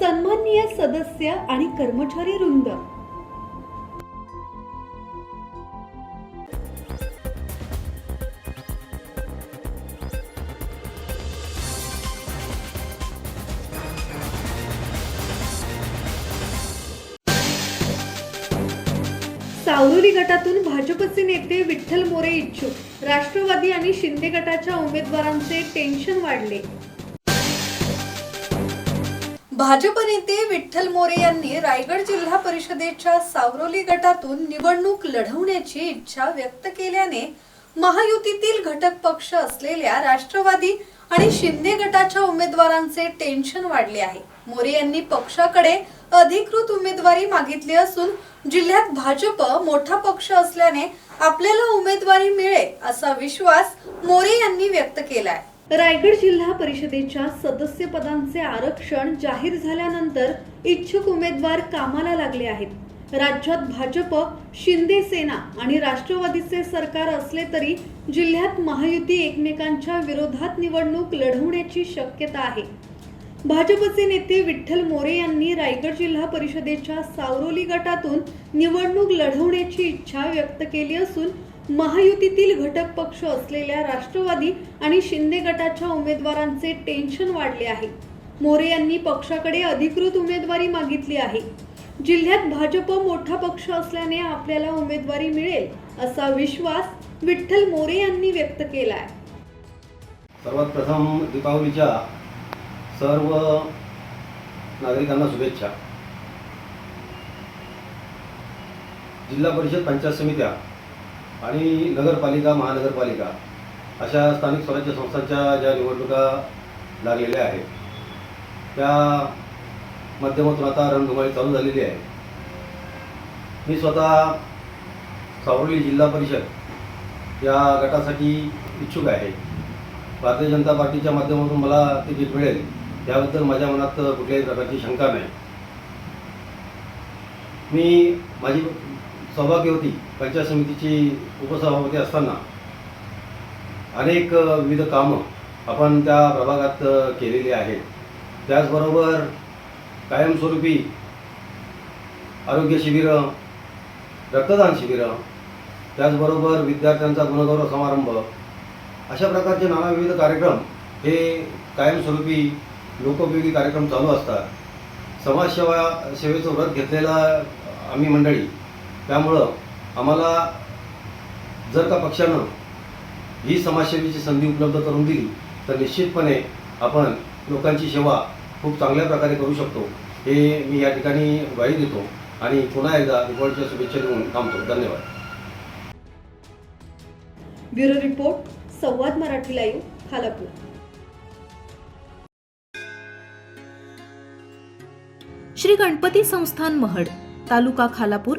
सन्माननीय सदस्य आणि कर्मचारी वृंद. सावरोली गटातून भाजपचे नेते विठ्ठल मोरे इच्छुक. राष्ट्रवादी आणि शिंदे गटाच्या उमेदवारांचे टेन्शन वाढले. भाजप नेते विठ्ठल मोरे यांनी रायगड जिल्हा परिषदेच्या सावरोली गटातून निवडणूक लढवण्याची इच्छा व्यक्त केल्याने महायुतीतील घटक पक्ष असलेल्या राष्ट्रवादी आणि शिंदे गटाच्या उमेदवारांचे टेन्शन वाढले आहे. मोरे यांनी पक्षाकडे अधिकृत उमेदवारी मागितली असून जिल्ह्यात भाजप मोठा पक्ष असल्याने आपल्याला उमेदवारी मिळेल असा विश्वास मोरे यांनी व्यक्त केलाय. रायगड जिल्हा परिषदेच्या सदस्य पदांचे आरक्षण जाहीर झाल्यानंतर इच्छुक उमेदवार कामाला लागले आहेत. राज्यात भाजप शिंदे सेना आणि राष्ट्रवादीचे सरकार असले तरी जिल्ह्यात महायुती एकमेकांच्या विरोधात निवडणूक लढवण्याची शक्यता आहे. भाजपचे नेते विठ्ठल मोरे यांनी रायगड जिल्हा परिषदेच्या सावरोली गटातून निवडणूक लढवण्याची इच्छा व्यक्त केली असून महायुतीतील घटक पक्ष असलेल्या राष्ट्रवादी आणि शिंदे गटाच्या उमेदवारांचे टेन्शन वाढले आहे. मोरे यांनी पक्षाकडे अधिकृत उमेदवारी मागितली आहे. जिल्ह्यात भाजप मोठा पक्ष असल्याने आपल्याला उमेदवारी मिळेल असा विश्वास विठ्ठल मोरे यांनी व्यक्त केला आहे सर्वात प्रथम दीपावलीच्या सर्व नागरिकांना शुभेच्छा. जिल्हा परिषद पंचायत समित्या आणि नगरपालिका महानगरपालिका अशा स्थानिक स्वराज्य संस्थांच्या ज्या निवडणुका लागलेल्या आहेत त्या माध्यमातून आता रणधुमाळी चालू झालेली आहे. मी स्वतः सावरली जिल्हा परिषद या गटासाठी इच्छुक आहे. भारतीय जनता पार्टीच्या माध्यमातून मला तिकीट मिळेल याबद्दल माझ्या मनात कुठल्याही प्रकारची शंका नाही. मी माझी सहभागी होती पंचायत समितीची उपसभापती असताना अनेक विविध कामं आपण त्या प्रभागात केलेली आहेत. त्याचबरोबर कायमस्वरूपी आरोग्य शिबिरं रक्तदान शिबिरं त्याचबरोबर विद्यार्थ्यांचा गुणगौरव समारंभ अशा प्रकारचे नाना विविध कार्यक्रम हे कायमस्वरूपी लोकोपयोगी कार्यक्रम चालू असतात. समाजसेवा सेवेचं व्रत घेतलेला आम्ही मंडळी त्यामुळं आम्हाला जर का पक्षानं ही समाजसेवेची संधी उपलब्ध करून दिली तर निश्चितपणे आपण लोकांची सेवा खूप चांगल्या प्रकारे करू शकतो. हे मी या ठिकाणी ग्वाही देतो आणि पुन्हा एकदा दिवाळीच्या शुभेच्छा देऊन थांबतो. धन्यवाद. Bureau report Samvad Marathi live Khalapur. Shri Ganpati Sansthan Mahad taluka Khalapur